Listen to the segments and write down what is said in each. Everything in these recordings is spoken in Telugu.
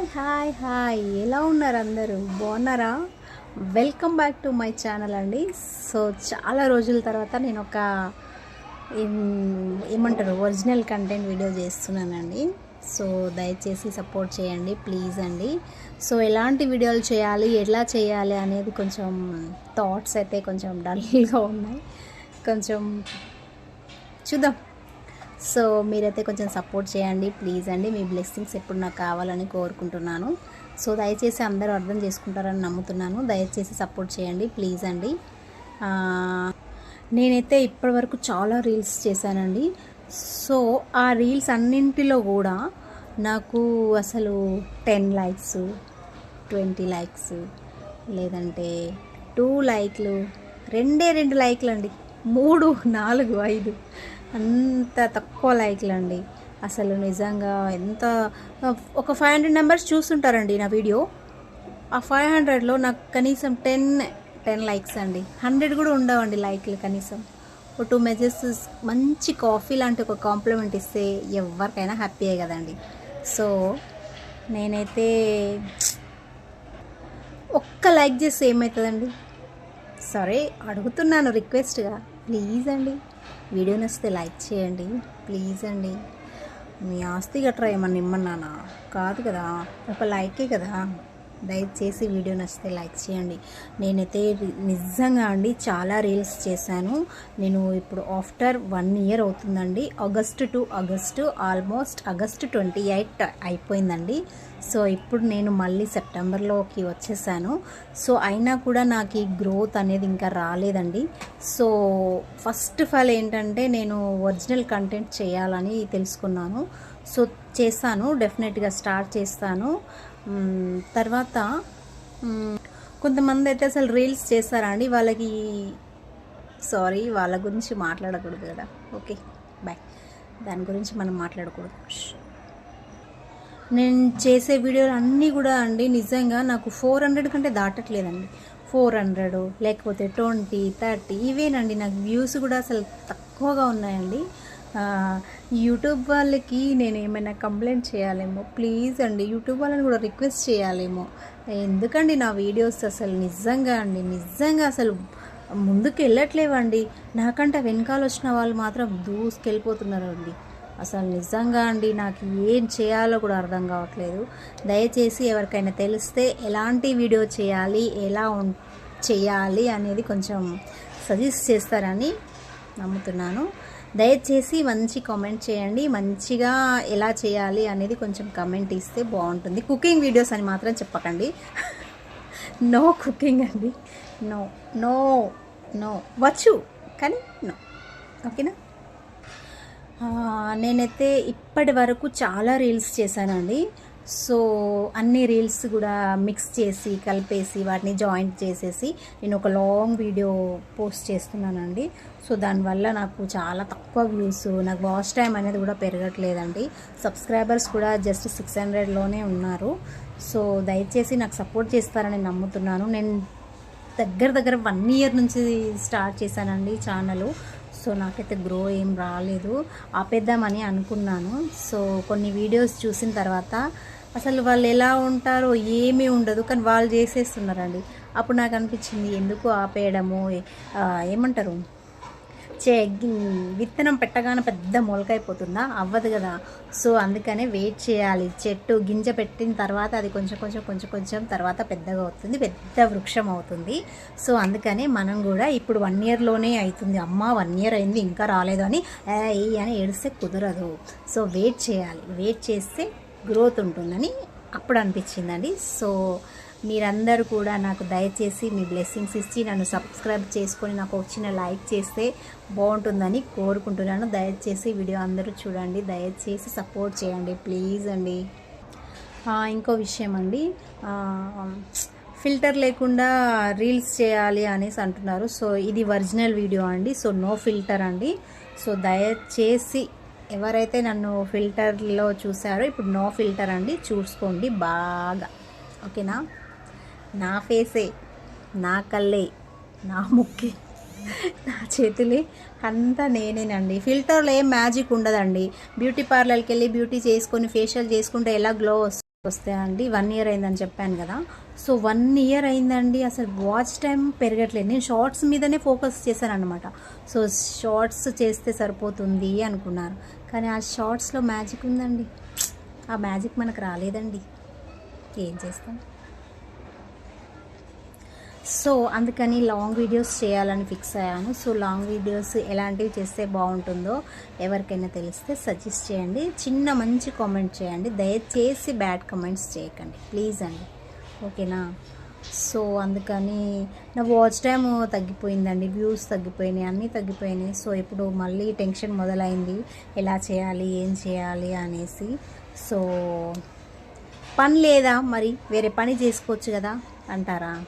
Hi hi hi. ఎలా ఉన్నారు అందరూ? బాగున్నారా? Welcome back to my channel అండి. సో చాలా రోజుల తర్వాత నేను ఒక ఏమంటారు ఒరిజినల్ కంటెంట్ వీడియో చేస్తున్నానండి. సో దయచేసి సపోర్ట్ చేయండి ప్లీజ్ అండి. సో ఎలాంటి వీడియోలు చేయాలి ఎలా చేయాలి అనేది కొంచెం థాట్స్ అయితే కొంచెం డల్గా ఉన్నాయి. కొంచెం చూద్దాం. సో మీరైతే కొంచెం సపోర్ట్ చేయండి ప్లీజ్ అండి. మీ బ్లెస్సింగ్స్ ఎప్పుడు నాకు కావాలని కోరుకుంటున్నాను. సో దయచేసి అందరూ అర్థం చేసుకుంటారని నమ్ముతున్నాను. దయచేసి సపోర్ట్ చేయండి ప్లీజ్ అండి. నేనైతే ఇప్పటివరకు చాలా రీల్స్ చేశానండి. సో ఆ రీల్స్ అన్నింటిలో కూడా నాకు అసలు టెన్ లైక్స్ ట్వంటీ లైక్స్ లేదంటే టూ లైక్లు రెండే రెండు లైక్లు అండి మూడు నాలుగు ఐదు. అంత తక్కువ లైక్లు అండి అసలు నిజంగా ఎంత ఒక ఫైవ్ హండ్రెడ్ నెంబర్స్ చూస్తుంటారండి నా వీడియో. ఆ ఫైవ్ హండ్రెడ్లో నాకు కనీసం టెన్ టెన్ లైక్స్ అండి. హండ్రెడ్ కూడా ఉండవండి లైక్లు కనీసం. ఒక టూ మెసేజెస్ మంచి కాఫీ లాంటి ఒక కాంప్లిమెంట్ ఇస్తే ఎవరికైనా హ్యాపీయే కదండి. సో నేనైతే ఒక్క లైక్ చేస్తే ఏమవుతుందండి సరే అడుగుతున్నాను రిక్వెస్ట్గా. ప్లీజ్ అండి. వీడియో నచ్చితే లైక్ చేయండి. ప్లీజ్ అండి. మీ ఆస్తి గట్రా ఏమన్నా ఇమ్మన్నానా? కాదు కదా. ఒక లైకే కదా. దయచేసి వీడియో నచ్చితే లైక్ చేయండి. నేనైతే నిజంగా అండి చాలా రీల్స్ చేశాను. నేను ఇప్పుడు ఆఫ్టర్ వన్ ఇయర్ అవుతుందండి. August to August almost August twenty eight అయిపోయిందండి. సో ఇప్పుడు నేను మళ్ళీ సెప్టెంబర్లోకి వచ్చేసాను. సో అయినా కూడా నాకు ఈ గ్రోత్ అనేది ఇంకా రాలేదండి. సో ఫస్ట్ ఆఫ్ ఆల్ ఏంటంటే నేను ఒరిజినల్ కంటెంట్ చేయాలని తెలుసుకున్నాను. సో చేస్తాను డెఫినెట్గా స్టార్ట్ చేస్తాను. తర్వాత కొంతమంది అయితే అసలు రీల్స్ చేస్తారా అండి? వాళ్ళకి సారీ వాళ్ళ గురించి మాట్లాడకూడదు కదా. ఓకే బాయ్ దాని గురించి మనం మాట్లాడకూడదు. నేను చేసే వీడియోలు అన్నీ కూడా అండి నిజంగా నాకు ఫోర్ హండ్రెడ్ కంటే దాటట్లేదండి. ఫోర్ హండ్రెడ్ లేకపోతే ట్వంటీ థర్టీ ఇవేనండి. నాకు వ్యూస్ కూడా అసలు తక్కువగా ఉన్నాయండి. యూట్యూబ్ వాళ్ళకి నేను ఏమైనా కంప్లైంట్ చేయాలేమో? ప్లీజ్ అండి యూట్యూబ్ వాళ్ళని కూడా రిక్వెస్ట్ చేయాలేమో? ఎందుకండి నా వీడియోస్ అసలు నిజంగా అండి నిజంగా అసలు ముందుకు వెళ్ళట్లేవండి నాకంటే వెనకాల వచ్చిన వాళ్ళు మాత్రం దూసుకెళ్ళిపోతున్నారు అండి అసలు నిజంగా అండి నాకు ఏం చేయాలో కూడా అర్థం కావట్లేదు. దయచేసి ఎవరికైనా తెలిస్తే ఎలాంటి వీడియో చేయాలి ఎలా ఉం చేయాలి అనేది కొంచెం సజెస్ట్ చేస్తారని నమ్ముతున్నాను. దయచేసి మంచి కామెంట్ చేయండి. మంచిగా ఎలా చేయాలి అనేది కొంచెం కమెంట్ ఇస్తే బాగుంటుంది. కుకింగ్ వీడియోస్ అని మాత్రం చెప్పకండి. నో కుకింగ్ అండి. No no no. వచ్చు కానీ నో. ఓకేనా? నేనైతే ఇప్పటి వరకు చాలా రీల్స్ చేశానండి. సో అన్ని రీల్స్ కూడా మిక్స్ చేసి కలిపేసి వాటిని జాయింట్ చేసేసి నేను ఒక లాంగ్ వీడియో పోస్ట్ చేస్తున్నానండి. సో దానివల్ల నాకు చాలా తక్కువ వ్యూస్ నాకు వాచ్ టైం అనేది కూడా పెరగట్లేదండి. సబ్స్క్రైబర్స్ కూడా జస్ట్ సిక్స్ హండ్రెడ్లోనే ఉన్నారు. సో దయచేసి నాకు సపోర్ట్ చేస్తారని నమ్ముతున్నాను. నేను దగ్గర దగ్గర వన్ ఇయర్ నుంచి స్టార్ట్ చేశానండి ఛానల్. సో నాకైతే గ్రో ఏం రాలేదు. ఆపేద్దామని అనుకున్నాను. సో కొన్ని వీడియోస్ చూసిన తర్వాత అసలు వాళ్ళు ఎలా ఉంటారో ఏమీ ఉండదు. కానీ వాళ్ళు చేసేస్తున్నారండి. అప్పుడు నాకు అనిపించింది ఎందుకు ఆపేయడము? ఏమంటారు? చే విత్తనం పెట్టగానే పెద్ద మొలకైపోతుందా? అవ్వదు కదా. సో అందుకనే వెయిట్ చేయాలి. చెట్టు గింజ పెట్టిన తర్వాత అది కొంచెం కొంచెం కొంచెం కొంచెం తర్వాత పెద్దగా అవుతుంది పెద్ద వృక్షం అవుతుంది. సో అందుకనే మనం కూడా ఇప్పుడు వన్ ఇయర్లోనే అవుతుంది అమ్మ వన్ ఇయర్ అయింది ఇంకా రాలేదు అని "ఏయ్" అని ఏడిస్తే కుదరదు. సో వెయిట్ చేయాలి. వెయిట్ చేస్తే గ్రోత్ ఉంటుందని అప్పుడు అనిపించిందండి. సో మీరందరూ కూడా నాకు దయచేసి మీ బ్లెస్సింగ్స్ ఇచ్చి నన్ను సబ్స్క్రైబ్ చేసుకొని నాకు వచ్చిన లైక్ చేస్తే బాగుంటుందని కోరుకుంటున్నాను. దయచేసి వీడియో అందరూ చూడండి. దయచేసి సపోర్ట్ చేయండి. ప్లీజ్ అండి. ఇంకో విషయం అండి. ఫిల్టర్ లేకుండా రీల్స్ చేయాలి అనేసి అంటున్నారు. సో ఇది ఒరిజినల్ వీడియో అండి. సో నో ఫిల్టర్ అండి. సో దయచేసి ఎవరైతే నన్ను ఫిల్టర్లో చూసారో ఇప్పుడు నో ఫిల్టర్ అండి. చూసుకోండి బాగా. ఓకేనా? నా ఫేసే నా కళ్ళే నా ముక్కే నా చేతులే అంతా నేనేనండి. ఫిల్టర్లో ఏం మ్యాజిక్ ఉండదండి. బ్యూటీ పార్లర్కి వెళ్ళి బ్యూటీ చేసుకొని ఫేషియల్ చేసుకుంటే ఎలా గ్లో వస్తుంది వస్తాయండి? వన్ ఇయర్ అయిందని చెప్పాను కదా. సో వన్ ఇయర్ అయిందండి. అసలు వాచ్ టైం పెరగట్లేదు. నేను షార్ట్స్ మీదనే ఫోకస్ చేశాను అనమాట సో షార్ట్స్ చేస్తే సరిపోతుంది అనుకున్నారు. కానీ ఆ షార్ట్స్లో మ్యాజిక్ ఉందండి. ఆ మ్యాజిక్ మనకు రాలేదండి. ఏం చేస్తాం? సో అందుకని లాంగ్ వీడియోస్ చేయాలని ఫిక్స్ అయ్యాను. సో లాంగ్ వీడియోస్ ఎలాంటివి చేస్తే బాగుంటుందో ఎవరికైనా తెలిస్తే సజెస్ట్ చేయండి. చిన్న మంచి కామెంట్ చేయండి. దయచేసి బ్యాడ్ కమెంట్స్ చేయకండి. ప్లీజ్ అండి. ఓకేనా? సో అందుకని నా వాచ్ టైం తగ్గిపోయిందండి. వ్యూస్ తగ్గిపోయినాయి. అన్నీ తగ్గిపోయినాయి. సో ఇప్పుడు మళ్ళీ టెన్షన్ మొదలైంది. ఎలా చేయాలి? ఏం చేయాలి? అనేసి. సో పని లేదా? మరి వేరే పని చేసుకోవచ్చు కదా? అంటారా?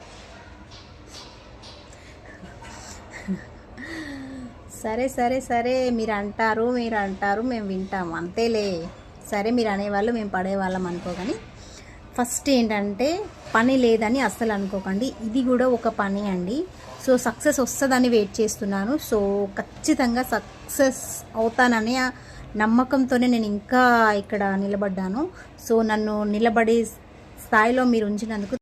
సరే సరే సరే మీరు అంటారు మీరు అంటారు మేము వింటాం అంతేలే. సరే మీరు అనేవాళ్ళు మేము పడేవాళ్ళం అనుకోగాని ఫస్ట్ ఏంటంటే పని లేదని అస్సలు అనుకోకండి. ఇది కూడా ఒక పని అండి. సో సక్సెస్ వస్తుందని వెయిట్ చేస్తున్నాను. సో ఖచ్చితంగా సక్సెస్ అవుతాననే ఆ నమ్మకంతోనే నేను ఇంకా ఇక్కడ నిలబడ్డాను. సో నన్ను నిలబడే స్థాయిలో మీరు ఉంచినందుకు